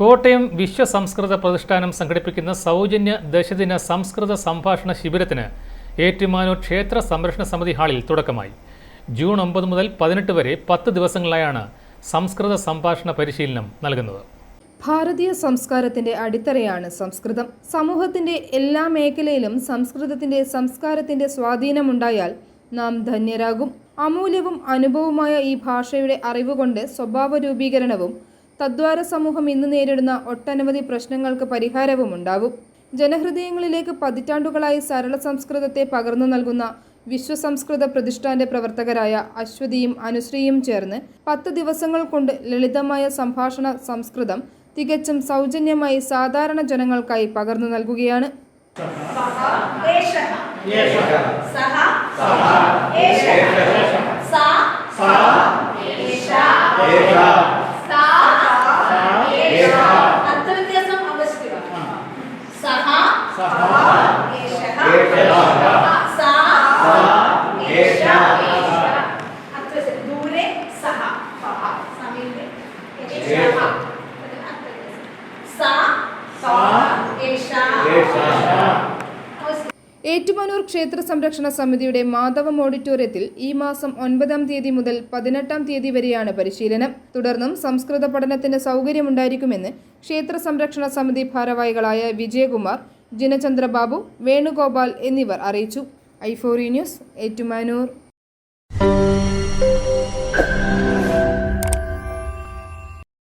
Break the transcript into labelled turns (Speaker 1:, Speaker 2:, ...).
Speaker 1: കോട്ടയം വിശ്വ സംസ്കൃത പ്രതിഷ്ഠാനം സംഘടിപ്പിക്കുന്ന സൗജന്യ ദശദിന സംസ്കൃത സംഭാഷണ ശിബിരത്തിന് ഏറ്റുമാനൂർ ക്ഷേത്ര സംരക്ഷണ സമിതി ഹാളിൽ തുടക്കമായി. ജൂൺ ഒമ്പത് മുതൽ പതിനെട്ട് വരെ പത്ത് ദിവസങ്ങളായാണ് സംസ്കൃത സംഭാഷണ പരിശീലനം നൽകുന്നത്.
Speaker 2: ഭാരതീയ സംസ്കാരത്തിന്റെ അടിത്തറയാണ് സംസ്കൃതം. സമൂഹത്തിന്റെ എല്ലാ മേഖലയിലും സംസ്കൃതത്തിന്റെ സംസ്കാരത്തിന്റെ സ്വാധീനമുണ്ടായാൽ നാം ധന്യരാകും. അമൂല്യവും അനുഭവവുമായ ഈ ഭാഷയുടെ അറിവുകൊണ്ട് സ്വഭാവ രൂപീകരണവും തദ്വാര സമൂഹം ഇന്ന് നേരിടുന്ന ഒട്ടനവധി പ്രശ്നങ്ങൾക്ക് പരിഹാരവും ഉണ്ടാവും ജനഹൃദയങ്ങളിലേക്ക് പതിറ്റാണ്ടുകളായി സരള സംസ്കൃതത്തെ പകർന്നു നൽകുന്ന വിശ്വസംസ്കൃത പ്രതിഷ്ഠാന്റെ പ്രവർത്തകരായ അശ്വതിയും അനുശ്രീയും ചേർന്ന് പത്ത് ദിവസങ്ങൾ കൊണ്ട് ലളിതമായ സംഭാഷണ സംസ്കൃതം തികച്ചും സൗജന്യമായി സാധാരണ ജനങ്ങൾക്കായി പകർന്നു നൽകുകയാണ്
Speaker 3: एषः
Speaker 2: ഏറ്റുമാനൂർ ക്ഷേത്ര സംരക്ഷണ സമിതിയുടെ മാധവം ഓഡിറ്റോറിയത്തിൽ ഈ മാസം ഒൻപതാം തീയതി മുതൽ പതിനെട്ടാം തീയതി വരെയാണ് പരിശീലനം. തുടർന്നും സംസ്കൃത പഠനത്തിന് സൗകര്യമുണ്ടായിരിക്കുമെന്ന് ക്ഷേത്ര സംരക്ഷണ സമിതി ഭാരവാഹികളായ വിജയകുമാർ ജിനചന്ദ്രബാബു വേണുഗോപാൽ എന്നിവർ അറിയിച്ചു. ഐഫോറി ന്യൂസ് ഏറ്റുമാനൂർ.